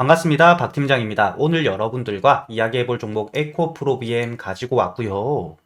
반갑습니다. 박 팀장입니다. 오늘 여러분들과 이야기해 볼 종목 에코프로비엠 가지고 왔고요.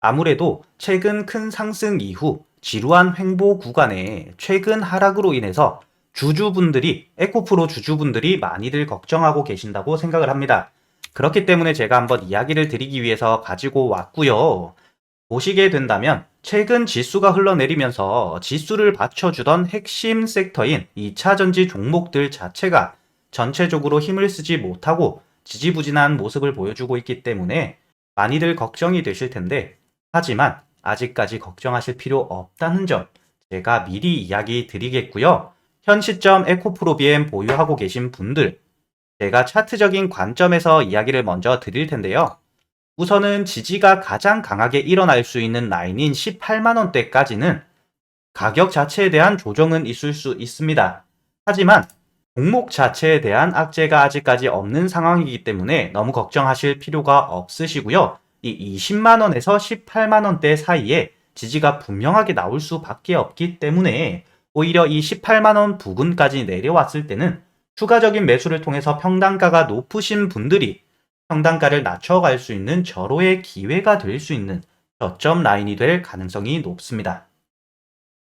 아무래도 최근 큰 상승 이후 지루한 횡보 구간에 최근 하락으로 인해서 주주분들이 에코프로 주주분들이 많이들 걱정하고 계신다고 생각을 합니다. 그렇기 때문에 제가 한번 이야기를 드리기 위해서 가지고 왔고요. 보시게 된다면 최근 지수가 흘러내리면서 지수를 받쳐주던 핵심 섹터인 2차 전지 종목들 자체가 전체적으로 힘을 쓰지 못하고 지지부진한 모습을 보여주고 있기 때문에 많이들 걱정이 되실 텐데 하지만 아직까지 걱정하실 필요 없다는 점 제가 미리 이야기 드리겠고요. 현 시점 에코프로비엠 보유하고 계신 분들 제가 차트적인 관점에서 이야기를 먼저 드릴 텐데요. 우선은 지지가 가장 강하게 일어날 수 있는 라인인 18만원대까지는 가격 자체에 대한 조정은 있을 수 있습니다. 하지만 종목 자체에 대한 악재가 아직까지 없는 상황이기 때문에 너무 걱정하실 필요가 없으시고요. 이 20만원에서 18만원대 사이에 지지가 분명하게 나올 수밖에 없기 때문에 오히려 이 18만원 부근까지 내려왔을 때는 추가적인 매수를 통해서 평단가가 높으신 분들이 평단가를 낮춰갈 수 있는 절호의 기회가 될 수 있는 저점 라인이 될 가능성이 높습니다.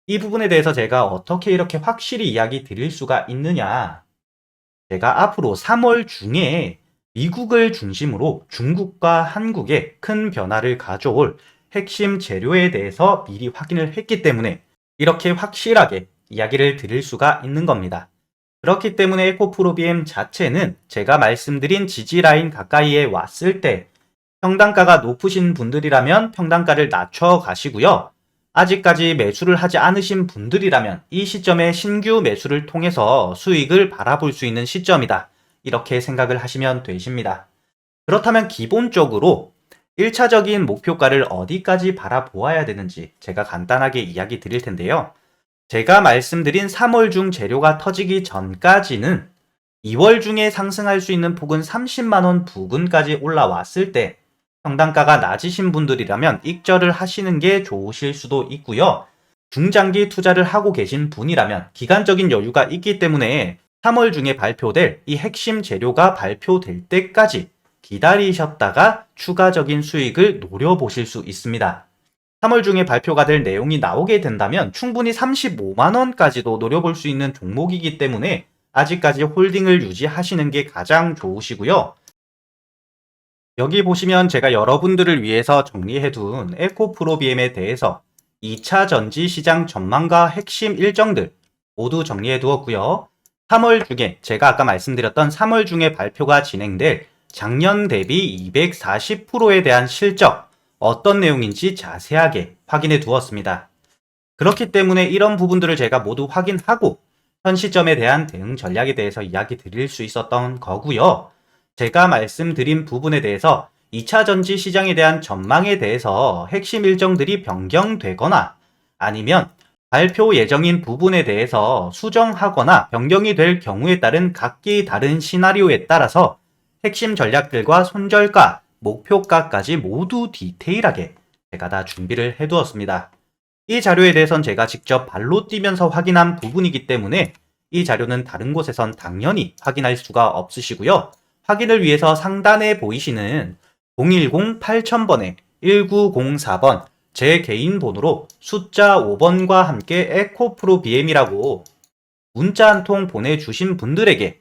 이 부분에 대해서 제가 어떻게 이렇게 확실히 이야기 드릴 수가 있느냐. 제가 앞으로 3월 중에 미국을 중심으로 중국과 한국에 큰 변화를 가져올 핵심 재료에 대해서 미리 확인을 했기 때문에 이렇게 확실하게 이야기를 드릴 수가 있는 겁니다. 그렇기 때문에 에코프로비엠 자체는 제가 말씀드린 지지 라인 가까이에 왔을 때 평단가가 높으신 분들이라면 평단가를 낮춰 가시고요. 아직까지 매수를 하지 않으신 분들이라면 이 시점에 신규 매수를 통해서 수익을 바라볼 수 있는 시점이다. 이렇게 생각을 하시면 되십니다. 그렇다면 기본적으로 1차적인 목표가를 어디까지 바라보아야 되는지 제가 간단하게 이야기 드릴 텐데요. 제가 말씀드린 3월 중 재료가 터지기 전까지는 2월 중에 상승할 수 있는 폭은 30만원 부근까지 올라왔을 때 평단가가 낮으신 분들이라면 익절을 하시는 게 좋으실 수도 있고요. 중장기 투자를 하고 계신 분이라면 기간적인 여유가 있기 때문에 3월 중에 발표될 이 핵심 재료가 발표될 때까지 기다리셨다가 추가적인 수익을 노려보실 수 있습니다. 3월 중에 발표가 될 내용이 나오게 된다면 충분히 35만원까지도 노려볼 수 있는 종목이기 때문에 아직까지 홀딩을 유지하시는 게 가장 좋으시고요. 여기 보시면 제가 여러분들을 위해서 정리해둔 에코프로비엠에 대해서 2차 전지 시장 전망과 핵심 일정들 모두 정리해 두었고요. 3월 중에 제가 아까 말씀드렸던 3월 중에 발표가 진행될 작년 대비 240%에 대한 실적 어떤 내용인지 자세하게 확인해 두었습니다. 그렇기 때문에 이런 부분들을 제가 모두 확인하고 현 시점에 대한 대응 전략에 대해서 이야기 드릴 수 있었던 거고요. 제가 말씀드린 부분에 대해서 2차 전지 시장에 대한 전망에 대해서 핵심 일정들이 변경되거나 아니면 발표 예정인 부분에 대해서 수정하거나 변경이 될 경우에 따른 각기 다른 시나리오에 따라서 핵심 전략들과 손절가, 목표가까지 모두 디테일하게 제가 다 준비를 해두었습니다. 이 자료에 대해선 제가 직접 발로 뛰면서 확인한 부분이기 때문에 이 자료는 다른 곳에선 당연히 확인할 수가 없으시고요. 확인을 위해서 상단에 보이시는 010-8000번에 1904번 제 개인 번호로 숫자 5번과 함께 에코프로 BM이라고 문자 한 통 보내주신 분들에게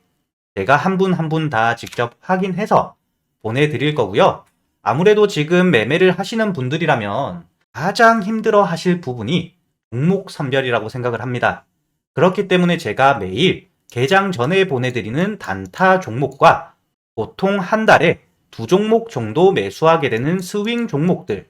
제가 한 분 한 분 다 직접 확인해서 보내드릴 거고요. 아무래도 지금 매매를 하시는 분들이라면 가장 힘들어 하실 부분이 종목 선별이라고 생각을 합니다. 그렇기 때문에 제가 매일 개장 전에 보내드리는 단타 종목과 보통 한 달에 두 종목 정도 매수하게 되는 스윙 종목들.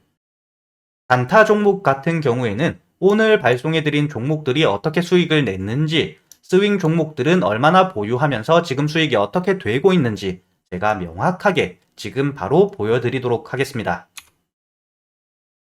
단타 종목 같은 경우에는 오늘 발송해드린 종목들이 어떻게 수익을 냈는지, 스윙 종목들은 얼마나 보유하면서 지금 수익이 어떻게 되고 있는지 제가 명확하게 지금 바로 보여드리도록 하겠습니다.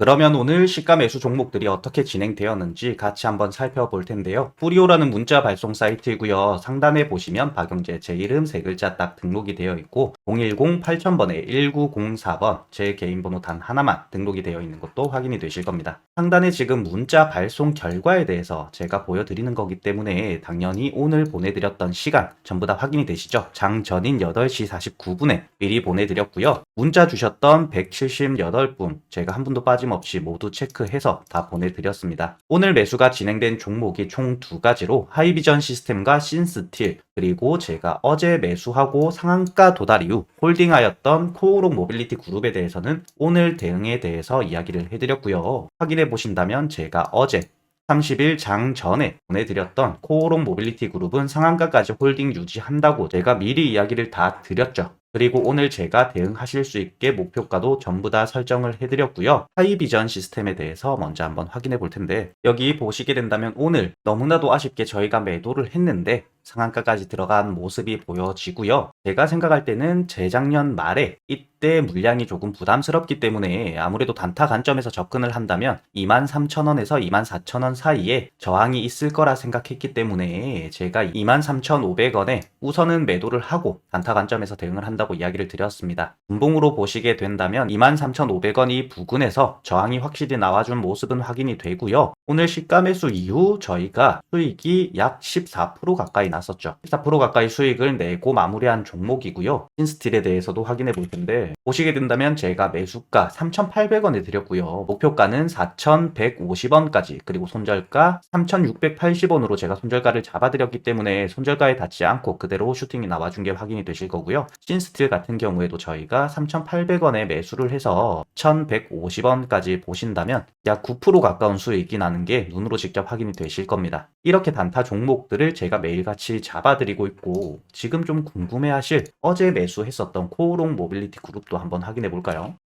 그러면 오늘 시가 매수 종목들이 어떻게 진행되었는지 같이 한번 살펴볼 텐데요. 뿌리오라는 문자 발송 사이트이고요. 상단에 보시면 박영재 제 이름 세 글자 딱 등록이 되어 있고 010 8000번에 1904번 제 개인 번호 단 하나만 등록이 되어 있는 것도 확인이 되실 겁니다. 상단에 지금 문자 발송 결과에 대해서 제가 보여드리는 거기 때문에 당연히 오늘 보내드렸던 시간 전부 다 확인이 되시죠? 장 전인 8시 49분에 미리 보내드렸고요. 문자 주셨던 178분 제가 한 분도 빠짐없이 모두 체크해서 다 보내드렸습니다. 오늘 매수가 진행된 종목이 총 두 가지로 하이비전 시스템과 신스틸 그리고 제가 어제 매수하고 상한가 도달 이후 홀딩하였던 코오롱 모빌리티 그룹에 대해서는 오늘 대응에 대해서 이야기를 해드렸고요. 확인해 보신다면 제가 어제 30일 장 전에 보내드렸던 코오롱 모빌리티 그룹은 상한가까지 홀딩 유지한다고 제가 미리 이야기를 다 드렸죠. 그리고 오늘 제가 대응하실 수 있게 목표가도 전부 다 설정을 해드렸고요. 하이비전 시스템에 대해서 먼저 한번 확인해 볼 텐데 여기 보시게 된다면 오늘 너무나도 아쉽게 저희가 매도를 했는데 상한가까지 들어간 모습이 보여지고요. 제가 생각할 때는 재작년 말에 이때 물량이 조금 부담스럽기 때문에 아무래도 단타 관점에서 접근을 한다면 23,000원에서 24,000원 사이에 저항이 있을 거라 생각했기 때문에 제가 23,500원에 우선은 매도를 하고 단타 관점에서 대응을 한다 고 이야기를 드렸습니다. 분봉으로 보시게 된다면 23,500원이 부근에서 저항이 확실히 나와준 모습은 확인이 되고요. 오늘 시가 매수 이후 저희가 수익이 약 14% 가까이 났었죠. 14% 가까이 수익을 내고 마무리한 종목이고요. 신스틸에 대해서도 확인해 볼 텐데 보시게 된다면 제가 매수가 3,800원에 드렸고요. 목표가는 4,150원까지 그리고 손절가 3,680원으로 제가 손절가를 잡아드렸기 때문에 손절가에 닿지 않고 그대로 슈팅이 나와준 게 확인이 되실 거고요. 신스 틸 같은 경우에도 저희가 3,800원에 매수를 해서 1,150원까지 보신다면 약 9% 가까운 수익이 나는 게 눈으로 직접 확인이 되실 겁니다. 이렇게 단타 종목들을 제가 매일같이 잡아드리고 있고 지금 좀 궁금해하실 어제 매수했었던 코오롱 모빌리티 그룹도 한번 확인해 볼까요?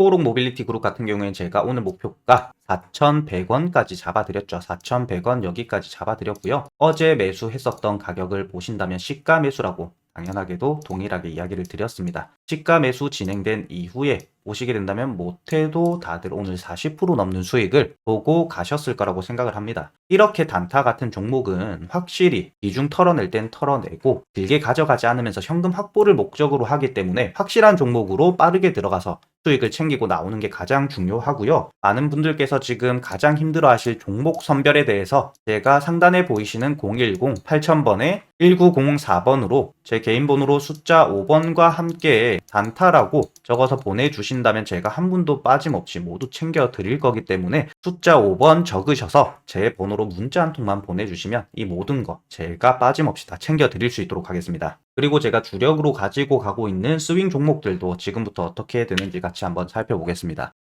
코오롱 모빌리티 그룹 같은 경우에는 제가 오늘 목표가 4,100원까지 잡아드렸죠. 4,100원 여기까지 잡아드렸고요. 어제 매수했었던 가격을 보신다면 시가 매수라고 당연하게도 동일하게 이야기를 드렸습니다. 시가 매수 진행된 이후에 오시게 된다면 못해도 다들 오늘 40% 넘는 수익을 보고 가셨을 거라고 생각을 합니다. 이렇게 단타 같은 종목은 확실히 비중 털어낼 땐 털어내고 길게 가져가지 않으면서 현금 확보를 목적으로 하기 때문에 확실한 종목으로 빠르게 들어가서 수익을 챙기고 나오는 게 가장 중요하고요. 많은 분들께서 지금 가장 힘들어 하실 종목 선별에 대해서 제가 상단에 보이시는 010 8000번에 1904번으로 제 개인 번호로 숫자 5번과 함께 단타라고 적어서 보내주신다면 제가 한 분도 빠짐없이 모두 챙겨 드릴 거기 때문에 숫자 5번 적으셔서 제 번호로 문자 한 통만 보내주시면 이 모든 거 제가 빠짐없이 다 챙겨 드릴 수 있도록 하겠습니다. 그리고 제가 주력으로 가지고 가고 있는 스윙 종목들도 지금부터 어떻게 되는지 같이 한번 살펴보겠습니다.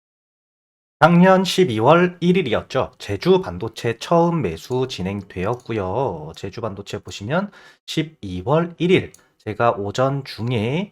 작년 12월 1일이었죠. 제주 반도체 처음 매수 진행되었고요. 제주 반도체 보시면 12월 1일 제가 오전 중에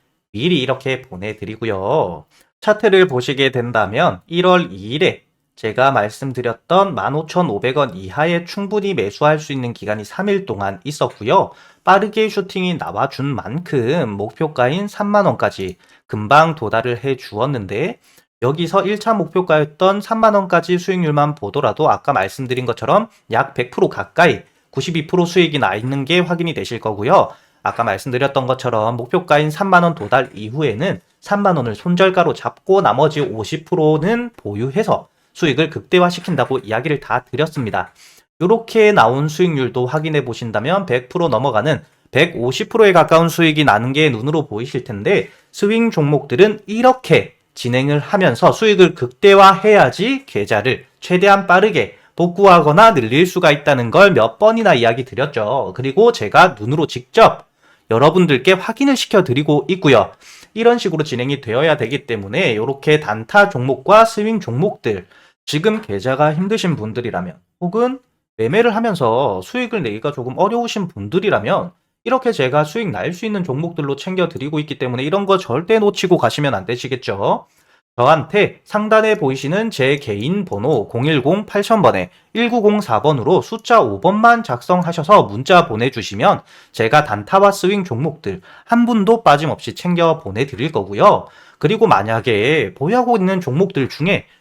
미리 이렇게 보내드리고요. 차트를 보시게 된다면 1월 2일에 제가 말씀드렸던 15,500원 이하에 충분히 매수할 수 있는 기간이 3일 동안 있었고요. 빠르게 슈팅이 나와준 만큼 목표가인 3만원까지 금방 도달을 해 주었는데 여기서 1차 목표가였던 3만원까지 수익률만 보더라도 아까 말씀드린 것처럼 약 100% 가까이 92% 수익이 나 있는 게 확인이 되실 거고요. 아까 말씀드렸던 것처럼 목표가인 3만원 도달 이후에는 3만원을 손절가로 잡고 나머지 50%는 보유해서 수익을 극대화시킨다고 이야기를 다 드렸습니다. 이렇게 나온 수익률도 확인해 보신다면 100% 넘어가는 150%에 가까운 수익이 나는 게 눈으로 보이실 텐데 스윙 종목들은 이렇게 진행을 하면서 수익을 극대화해야지 계좌를 최대한 빠르게 복구하거나 늘릴 수가 있다는 걸 몇 번이나 이야기 드렸죠. 그리고 제가 눈으로 직접 여러분들께 확인을 시켜드리고 있고요. 이런 식으로 진행이 되어야 되기 때문에 이렇게 단타 종목과 스윙 종목들 지금 계좌가 힘드신 분들이라면 혹은 매매를 하면서 수익을 내기가 조금 어려우신 분들이라면 이렇게 제가 수익 날 수 있는 종목들로 챙겨드리고 있기 때문에 이런 거 절대 놓치고 가시면 안 되시겠죠. 저한테 상단에 보이시는 제 개인 번호 010-8000번에 1904번으로 숫자 5번만 작성하셔서 문자 보내주시면 제가 단타와 스윙 종목들 한 분도 빠짐없이 챙겨 보내드릴 거고요. 그리고 만약에 보유하고 있는 종목들 중에